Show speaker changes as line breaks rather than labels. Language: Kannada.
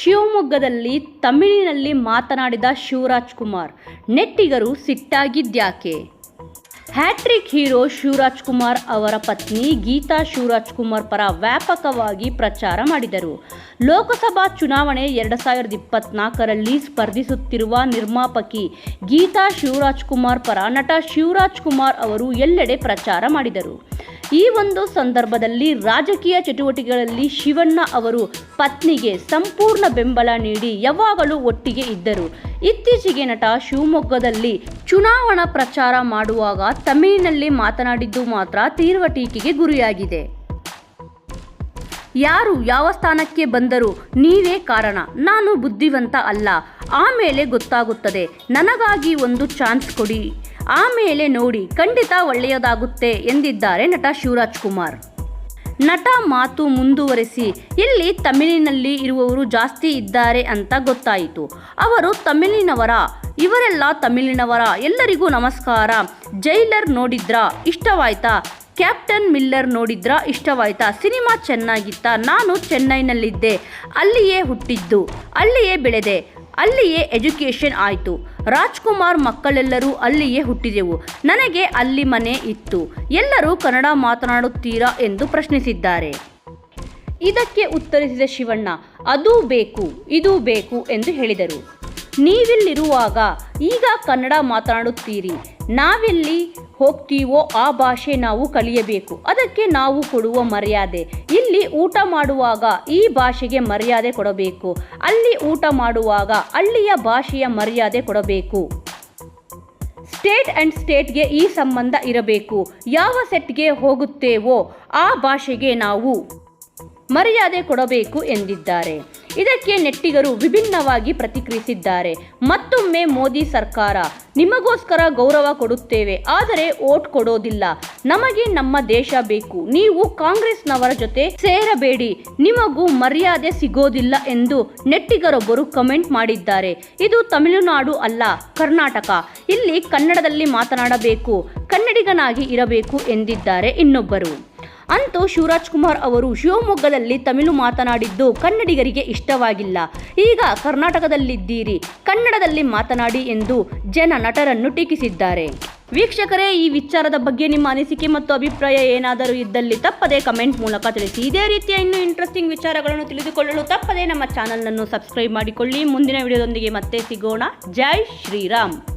ಶಿವಮೊಗ್ಗದಲ್ಲಿ ತಮಿಳಿನಲ್ಲಿ ಮಾತನಾಡಿದ ಶಿವರಾಜ್ ಕುಮಾರ್, ನೆಟ್ಟಿಗರು ಸಿಟ್ಟಾಗಿದ್ಯಾಕೆ? ಹ್ಯಾಟ್ರಿಕ್ ಹೀರೋ ಶಿವರಾಜ್ ಕುಮಾರ್ ಅವರ ಪತ್ನಿ ಗೀತಾ ಶಿವರಾಜ್ ಕುಮಾರ್ ಪರ ವ್ಯಾಪಕವಾಗಿ ಪ್ರಚಾರ ಮಾಡಿದರು. ಲೋಕಸಭಾ ಚುನಾವಣೆ ಎರಡು ಸಾವಿರದ ಇಪ್ಪತ್ನಾಲ್ಕರಲ್ಲಿ ಸ್ಪರ್ಧಿಸುತ್ತಿರುವ ನಿರ್ಮಾಪಕಿ ಗೀತಾ ಶಿವರಾಜ್ ಕುಮಾರ್ ಪರ ನಟ ಶಿವರಾಜ್ ಕುಮಾರ್ ಅವರು ಎಲ್ಲೆಡೆ ಪ್ರಚಾರ ಮಾಡಿದರು. ಈ ಒಂದು ಸಂದರ್ಭದಲ್ಲಿ ರಾಜಕೀಯ ಚಟುವಟಿಕೆಗಳಲ್ಲಿ ಶಿವಣ್ಣ ಅವರು ಪತ್ನಿಗೆ ಸಂಪೂರ್ಣ ಬೆಂಬಲ ನೀಡಿ ಯಾವಾಗಲೂ ಒಟ್ಟಿಗೆ ಇದ್ದರು. ಇತ್ತೀಚೆಗೆ ನಟ ಶಿವಮೊಗ್ಗದಲ್ಲಿ ಚುನಾವಣಾ ಪ್ರಚಾರ ಮಾಡುವಾಗ ತಮಿಳಿನಲ್ಲಿ ಮಾತನಾಡಿದ್ದು ಮಾತ್ರ ತೀವ್ರ ಟೀಕೆಗೆ ಗುರಿಯಾಗಿದೆ. ಯಾರು ಯಾವ ಸ್ಥಾನಕ್ಕೆ ಬಂದರೂ ನೀವೇ ಕಾರಣ, ನಾನು ಬುದ್ಧಿವಂತ ಅಲ್ಲ ಆಮೇಲೆ ಗೊತ್ತಾಗುತ್ತದೆ. ನನಗಾಗಿ ಒಂದು ಚಾನ್ಸ್ ಕೊಡಿ. ಆಮೇಲೆ ನೋಡಿ ಖಂಡಿತ ಒಳ್ಳೆಯದಾಗುತ್ತೆ ಎಂದಿದ್ದಾರೆ ನಟ ಶಿವರಾಜ್ ಕುಮಾರ್. ನಟ ಮಾತು ಮುಂದುವರೆಸಿ, ಇಲ್ಲಿ ತಮಿಳಿನಲ್ಲಿ ಇರುವವರು ಜಾಸ್ತಿ ಇದ್ದಾರೆ ಅಂತ ಗೊತ್ತಾಯಿತು. ಅವರು ತಮಿಳಿನವರ? ಇವರೆಲ್ಲ ತಮಿಳಿನವರ? ಎಲ್ಲರಿಗೂ ನಮಸ್ಕಾರ. ಜೈಲರ್ ನೋಡಿದ್ರಾ? ಇಷ್ಟವಾಯ್ತಾ? ಕ್ಯಾಪ್ಟನ್ ಮಿಲ್ಲರ್ ನೋಡಿದ್ರಾ? ಇಷ್ಟವಾಯ್ತಾ? ಸಿನಿಮಾ ಚೆನ್ನಾಗಿತ್ತ? ನಾನು ಚೆನ್ನೈನಲ್ಲಿದ್ದೆ. ಅಲ್ಲಿಯೇ ಹುಟ್ಟಿದ್ದು. ಅಲ್ಲಿಯೇ ಬೆಳೆದೆ. ಅಲ್ಲಿಯೇ ಎಜುಕೇಷನ್ ಆಯಿತು. ರಾಜ್ಕುಮಾರ್ ಮಕ್ಕಳೆಲ್ಲರೂ ಅಲ್ಲಿಯೇ ಹುಟ್ಟಿದೆವು. ನನಗೆ ಅಲ್ಲಿ ಮನೆ ಇತ್ತು. ಎಲ್ಲರೂ ಕನ್ನಡ ಮಾತನಾಡುತ್ತೀರಾ ಎಂದು ಪ್ರಶ್ನಿಸಿದ್ದಾರೆ. ಇದಕ್ಕೆ ಉತ್ತರಿಸಿದ ಶಿವಣ್ಣ, ಅದೂ ಬೇಕು, ಇದು ಬೇಕು ಎಂದು ಹೇಳಿದರು. ನೀವಿಲ್ಲಿರುವಾಗ ಈಗ ಕನ್ನಡ ಮಾತನಾಡುತ್ತೀರಿ. ನಾವೆಲ್ಲಿ ಹೋಗ್ತೀವೋ ಆ ಭಾಷೆ ನಾವು ಕಲಿಯಬೇಕು. ಅದಕ್ಕೆ ನಾವು ಕೊಡುವ ಮರ್ಯಾದೆ. ಇಲ್ಲಿ ಊಟ ಮಾಡುವಾಗ ಈ ಭಾಷೆಗೆ ಮರ್ಯಾದೆ ಕೊಡಬೇಕು. ಅಲ್ಲಿ ಊಟ ಮಾಡುವಾಗ ಅಲ್ಲಿಯ ಭಾಷೆಯ ಮರ್ಯಾದೆ ಕೊಡಬೇಕು. ಸ್ಟೇಟ್ ಆ್ಯಂಡ್ ಸ್ಟೇಟ್ಗೆ ಈ ಸಂಬಂಧ ಇರಬೇಕು. ಯಾವ ಸೆಟ್ಗೆ ಹೋಗುತ್ತೇವೋ ಆ ಭಾಷೆಗೆ ನಾವು ಮರ್ಯಾದೆ ಕೊಡಬೇಕು ಎಂದಿದ್ದಾರೆ. ಇದಕ್ಕೆ ನೆಟ್ಟಿಗರು ವಿಭಿನ್ನವಾಗಿ ಪ್ರತಿಕ್ರಿಯಿಸಿದ್ದಾರೆ. ಮತ್ತೊಮ್ಮೆ ಮೋದಿ ಸರ್ಕಾರ, ನಿಮಗೋಸ್ಕರ ಗೌರವ ಕೊಡುತ್ತೇವೆ, ಆದರೆ ಓಟ್ ಕೊಡೋದಿಲ್ಲ. ನಮಗೆ ನಮ್ಮ ದೇಶ ಬೇಕು. ನೀವು ಕಾಂಗ್ರೆಸ್ನವರ ಜೊತೆ ಸೇರಬೇಡಿ. ನಿಮಗೂ ಮರ್ಯಾದೆ ಸಿಗೋದಿಲ್ಲ ಎಂದು ನೆಟ್ಟಿಗರೊಬ್ಬರು ಕಮೆಂಟ್ ಮಾಡಿದ್ದಾರೆ. ಇದು ತಮಿಳುನಾಡು ಅಲ್ಲ, ಕರ್ನಾಟಕ. ಇಲ್ಲಿ ಕನ್ನಡದಲ್ಲಿ ಮಾತನಾಡಬೇಕು, ಕನ್ನಡಿಗನಾಗಿ ಇರಬೇಕು ಎಂದಿದ್ದಾರೆ ಇನ್ನೊಬ್ಬರು. ಅಂತೂ ಶಿವರಾಜ್ ಕುಮಾರ್ ಅವರು ಶಿವಮೊಗ್ಗದಲ್ಲಿ ತಮಿಳು ಮಾತನಾಡಿದ್ದು ಕನ್ನಡಿಗರಿಗೆ ಇಷ್ಟವಾಗಿಲ್ಲ. ಈಗ ಕರ್ನಾಟಕದಲ್ಲಿದ್ದೀರಿ. ಕನ್ನಡದಲ್ಲಿ ಮಾತನಾಡಿ ಎಂದು ಜನ ನಟರನ್ನು ಟೀಕಿಸಿದ್ದಾರೆ. ವೀಕ್ಷಕರೇ, ಈ ವಿಚಾರದ ಬಗ್ಗೆ ನಿಮ್ಮ ಅನಿಸಿಕೆ ಮತ್ತು ಅಭಿಪ್ರಾಯ ಏನಾದರೂ ಇದ್ದಲ್ಲಿ ತಪ್ಪದೆ ಕಮೆಂಟ್ ಮೂಲಕ ತಿಳಿಸಿ. ಇದೇ ರೀತಿಯ ಇನ್ನೂ ಇಂಟ್ರೆಸ್ಟಿಂಗ್ ವಿಚಾರಗಳನ್ನು ತಿಳಿದುಕೊಳ್ಳಲು ತಪ್ಪದೆ ನಮ್ಮ ಚಾನಲನ್ನು ಸಬ್ಸ್ಕ್ರೈಬ್ ಮಾಡಿಕೊಳ್ಳಿ. ಮುಂದಿನ ವಿಡಿಯೋದೊಂದಿಗೆ ಮತ್ತೆ ಸಿಗೋಣ. ಜೈ ಶ್ರೀರಾಮ್.